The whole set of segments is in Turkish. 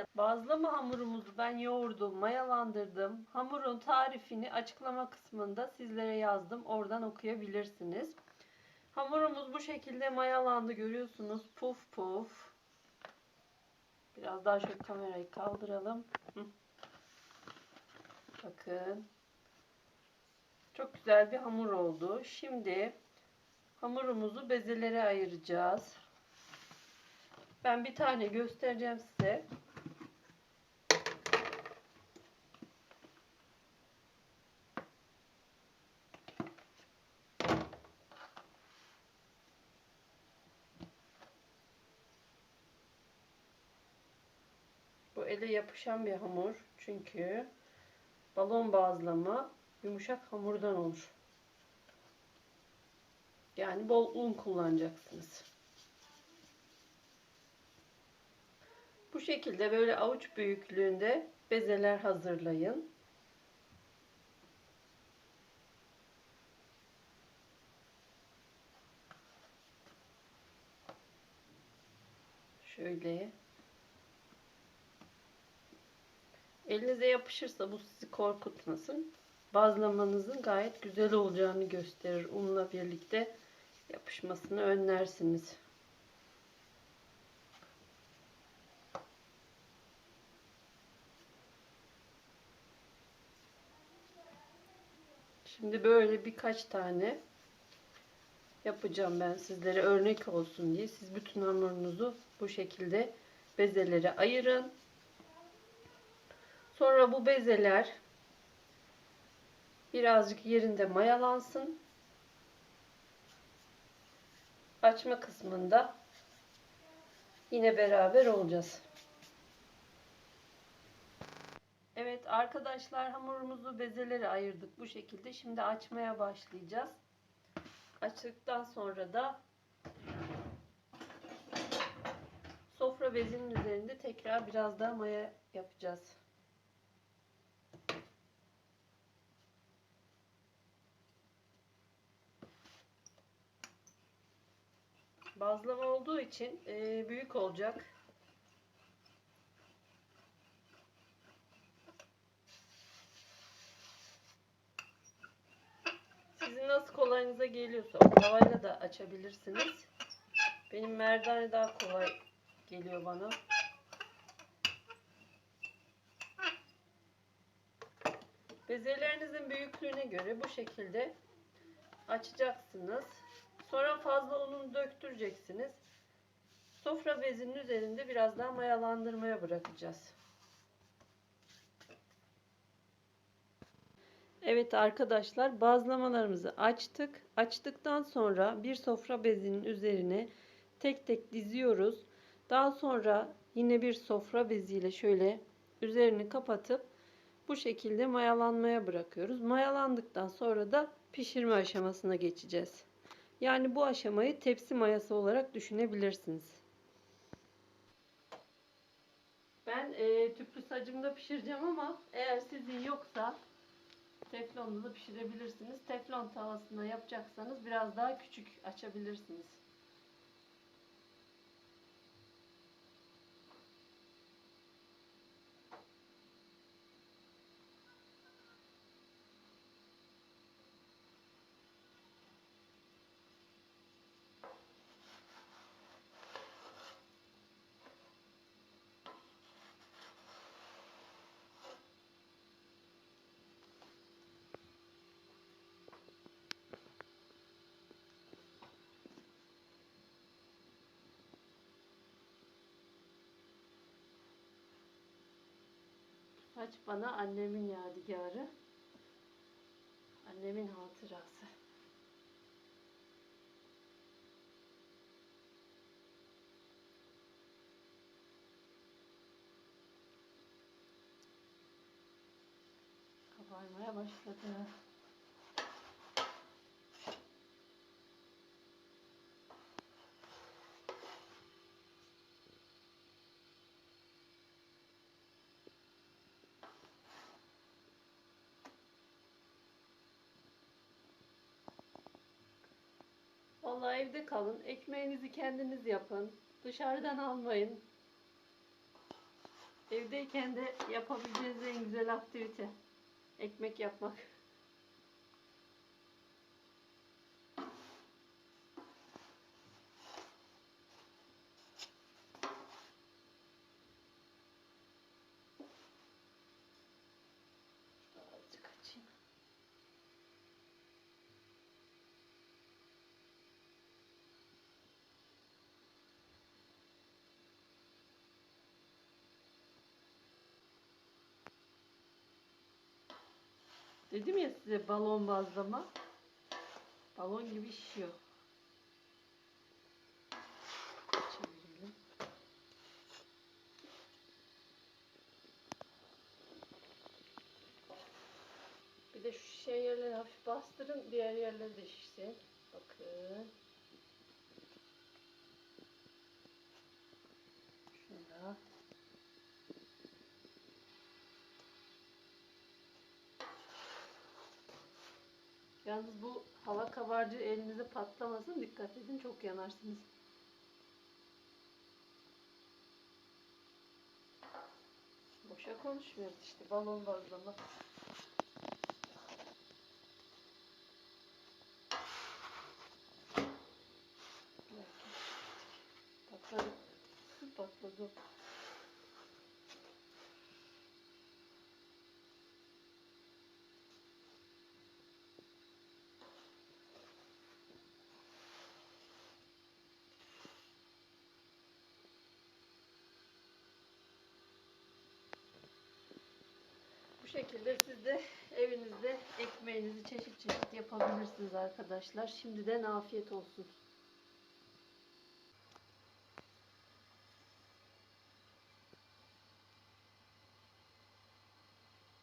maya. Bazlama hamurumuzu ben yoğurdum, mayalandırdım. Hamurun tarifini açıklama kısmında sizlere yazdım. Oradan okuyabilirsiniz. Hamurumuz bu şekilde mayalandı görüyorsunuz. Puf puf. Biraz daha şöyle kamerayı kaldıralım. Bakın. Çok güzel bir hamur oldu. Şimdi hamurumuzu bezelere ayıracağız. Ben bir tane göstereceğim size. Bu ele yapışan bir hamur. Çünkü balon bazlama yumuşak hamurdan olur. Yani bol un kullanacaksınız. Bu şekilde böyle avuç büyüklüğünde bezeler hazırlayın. Şöyle. Elinize yapışırsa bu sizi korkutmasın. Bazlamanızın gayet güzel olacağını gösterir. Unla birlikte yapışmasını önlersiniz. Şimdi böyle birkaç tane yapacağım ben sizlere örnek olsun diye. Siz bütün hamurunuzu bu şekilde bezelere ayırın. Sonra bu bezeler birazcık yerinde mayalansın. Açma kısmında yine beraber olacağız. Evet arkadaşlar hamurumuzu bezelere ayırdık bu şekilde. Şimdi açmaya başlayacağız. Açtıktan sonra da sofra bezinin üzerinde tekrar biraz daha maya yapacağız. Bazlama olduğu için e, büyük olacak. Sizin nasıl kolayınıza geliyorsa oklavayla da açabilirsiniz. Benim merdane daha kolay geliyor bana. Bezelerinizin büyüklüğüne göre bu şekilde açacaksınız. Sonra fazla ununu döktüreceksiniz. Sofra bezinin üzerinde biraz daha mayalandırmaya bırakacağız. Evet arkadaşlar bazlamalarımızı açtık. Açtıktan sonra bir sofra bezinin üzerine tek tek diziyoruz. Daha sonra yine bir sofra beziyle şöyle üzerini kapatıp bu şekilde mayalanmaya bırakıyoruz. Mayalandıktan sonra da pişirme aşamasına geçeceğiz. Yani bu aşamayı tepsi mayası olarak düşünebilirsiniz. Ben e, tüplü sacımda pişireceğim ama eğer sizin yoksa teflonda da pişirebilirsiniz. Teflon tavasında yapacaksanız biraz daha küçük açabilirsiniz. Saç bana annemin yadigarı. Annemin hatırası. Kabarmaya başladı. Vallahi evde kalın. Ekmeğinizi kendiniz yapın. Dışarıdan almayın. Evdeyken de yapabileceğiniz en güzel aktivite. Ekmek yapmak. Dedim ya size balon bazlama. Balon gibi şişiyor. Çevirelim. Bir de şu şişe yerleri hafif bastırın. Diğer yerleri de şişsin. Bakın. Şöyle. Yalnız bu hava kabarcığı elinize patlamasın. Dikkat edin çok yanarsınız. Boşa konuşmuyoruz işte balon bazlama. Patladı. Patladı. Şekilde siz de evinizde ekmeğinizi çeşit çeşit yapabilirsiniz arkadaşlar. Şimdiden afiyet olsun.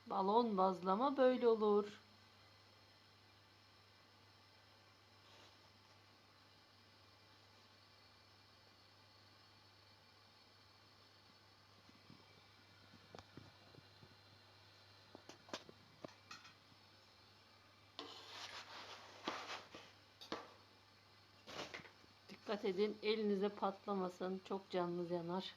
Balon bazlama böyle olur. Dikkat edin elinize patlamasın. Çok canınız yanar.